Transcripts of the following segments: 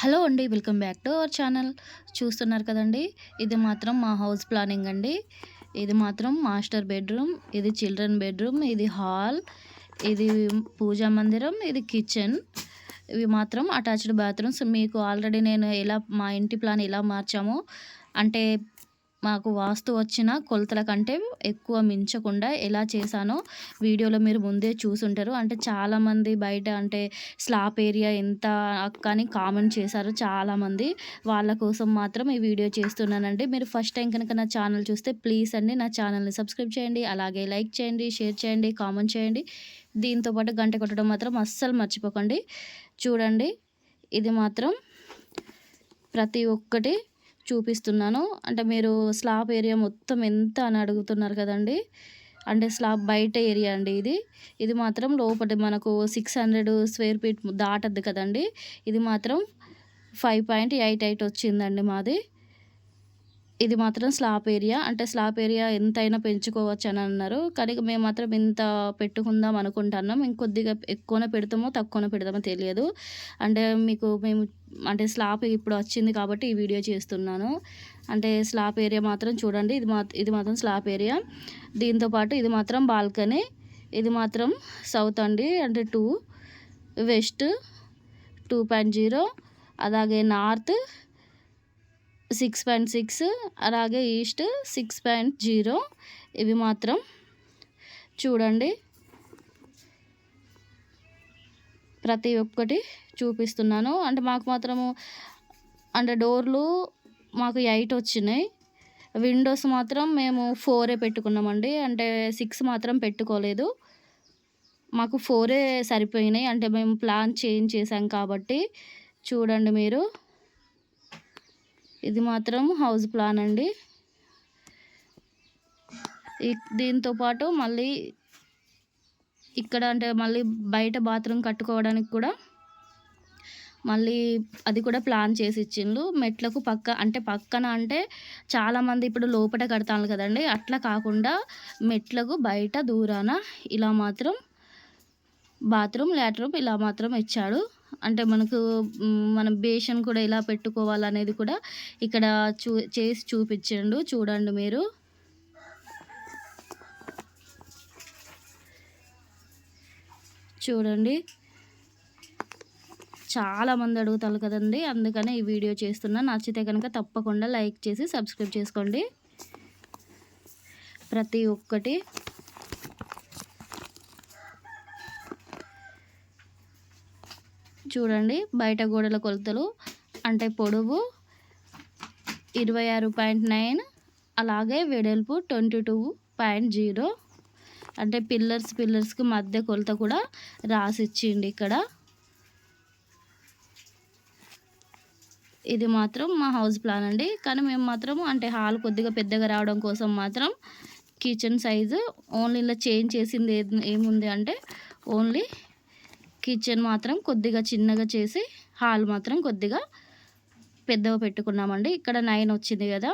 Hello అండి welcome back to our channel. చూస్తున్నారు కదండి ఇది మాత్రం మా హౌస్ ప్లానింగ్ అండి. ఇది మాత్రం మాస్టర్ బెడ్రూమ్ ఇది చిల్డ్రన్ బెడ్రూమ్ ఇది హాల్ ఇది పూజా మందిరం ఇది కిచెన్. ఇవి మాత్రం అటాచ్డ్ బాత్రూమ్స్. మీకు ఆల్రెడీ నేను ఎలా మా ఇంటి ప్లాన్ ఎలా మార్చామో అంటే మాకు వాస్తు వచ్చిన కొలతల కంటే ఎక్కువ మించకుండా ఎలా చేశానో వీడియోలో మీరు ముందే చూసుంటారు. అంటే చాలామంది బయట అంటే స్లాప్ ఏరియా ఎంత అని కామెంట్ చేశారు చాలామంది. వాళ్ళ కోసం మాత్రం ఈ వీడియో చేస్తున్నానండి. మీరు ఫస్ట్ టైం కనుక నా ఛానల్ చూస్తే ప్లీజ్ అండి నా ఛానల్ని సబ్స్క్రైబ్ చేయండి. అలాగే లైక్ చేయండి షేర్ చేయండి కామెంట్ చేయండి. దీంతోపాటు గంట కొట్టడం మాత్రం అస్సలు మర్చిపోకండి. చూడండి ఇది మాత్రం ప్రతి ఒక్కటి చూపిస్తున్నాను. అంటే మీరు స్లాబ్ ఏరియా మొత్తం ఎంత అని అడుగుతున్నారు కదండి. అంటే స్లాబ్ బయట ఏరియా అండి ఇది. ఇది మాత్రం లోపల మనకు సిక్స్ హండ్రెడ్ స్క్వేర్ ఫీట్ దాటద్దు కదండి. ఇది మాత్రం ఫైవ్ పాయింట్ ఎయిట్ ఎయిట్ వచ్చిందండి మాది. ఇది మాత్రం స్లాప్ ఏరియా. అంటే స్లాప్ ఏరియా ఎంతైనా పెంచుకోవచ్చు అని అన్నారు కానీ మేము మాత్రం ఇంత పెట్టుకుందాం అనుకుంటున్నాం. ఇంకొద్దిగా ఎక్కువనే పెడతామో తక్కువనే పెడతామో తెలియదు. అంటే మీకు మేము అంటే స్లాప్ ఇప్పుడు వచ్చింది కాబట్టి ఈ వీడియో చేస్తున్నాను. అంటే స్లాప్ ఏరియా మాత్రం చూడండి. ఇది మా ఇది మాత్రం స్లాప్ ఏరియా. దీంతోపాటు ఇది మాత్రం బాల్కనీ. ఇది మాత్రం సౌత్ అండి. అంటే two west two point zero అలాగే నార్త్ సిక్స్ పాయింట్ సిక్స్ అలాగే ఈస్ట్ సిక్స్ పాయింట్ జీరో. ఇవి మాత్రం చూడండి. ప్రతి ఒక్కటి చూపిస్తున్నాను. అంటే మాకు మాత్రము అంటే డోర్లు మాకు ఎయిట్ వచ్చినాయి. విండోస్ మాత్రం మేము ఫోరే పెట్టుకున్నామండి. అంటే సిక్స్ మాత్రం పెట్టుకోలేదు. మాకు ఫోరే సరిపోయినాయి. అంటే మేము ప్లాన్ చేంజ్ చేసాం కాబట్టి. చూడండి మీరు. ఇది మాత్రం హౌస్ ప్లాన్ అండి. దీంతో పాటు మళ్ళీ ఇక్కడ అంటే మళ్ళీ బయట బాత్రూమ్ కట్టుకోవడానికి కూడా మళ్ళీ అది కూడా ప్లాన్ చేసి ఇచ్చిండ్రు. మెట్లకు పక్క అంటే పక్కన అంటే చాలామంది ఇప్పుడు లోపల కడతాను కదండి. అట్లా కాకుండా మెట్లకు బయట దూరాన ఇలా మాత్రం బాత్రూమ్ లాట్రూమ్ ఇలా మాత్రం ఇచ్చాడు. అంటే మనకు మనం బేషన్ కూడా ఎలా పెట్టుకోవాలనేది కూడా ఇక్కడ చూ చేసి చూపించండు. చూడండి మీరు. చూడండి. చాలామంది అడుగుతారు కదండి. అందుకనే ఈ వీడియో చేస్తున్నా. నచ్చితే కనుక తప్పకుండా లైక్ చేసి సబ్స్క్రైబ్ చేసుకోండి. ప్రతి ఒక్కటి. చూడండి. బయట గోడల కొలతలు. అంటే పొడవు ఇరవై ఆరు పాయింట్ నైన్. అలాగే వెడల్పు ట్వంటీ టూ పాయింట్ జీరో. అంటే పిల్లర్స్ పిల్లర్స్కి మధ్య కొలత కూడా రాసిచ్చిండి ఇక్కడ. ఇది మాత్రం మా హౌస్ ప్లాన్ అండి. కానీ మేము మాత్రం అంటే హాల్ కొద్దిగా పెద్దగా రావడం కోసం మాత్రం కిచెన్ సైజు ఓన్లీ ఇలా చేంజ్ చేసింది ఏముంది అంటే ఓన్లీ కిచెన్ మాత్రం కొద్దిగా చిన్నగా చేసి హాల్ మాత్రం కొద్దిగా పెద్దగా పెట్టుకున్నామండి. ఇక్కడ నైన్ వచ్చింది కదా.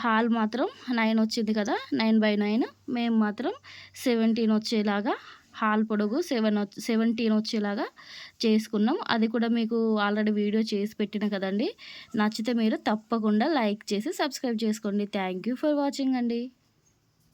హాల్ మాత్రం నైన్ వచ్చింది కదా. నైన్ బై నైన్ మేము మాత్రం సెవెంటీన్ వచ్చేలాగా హాల్ పొడుగు సెవెన్ సెవెంటీన్ వచ్చేలాగా చేసుకున్నాం. అది కూడా మీకు ఆల్రెడీ వీడియో చేసి పెట్టిన కదండి. నచ్చితే మీరు తప్పకుండా లైక్ చేసి సబ్స్క్రైబ్ చేసుకోండి. థ్యాంక్ ఫర్ వాచింగ్ అండి.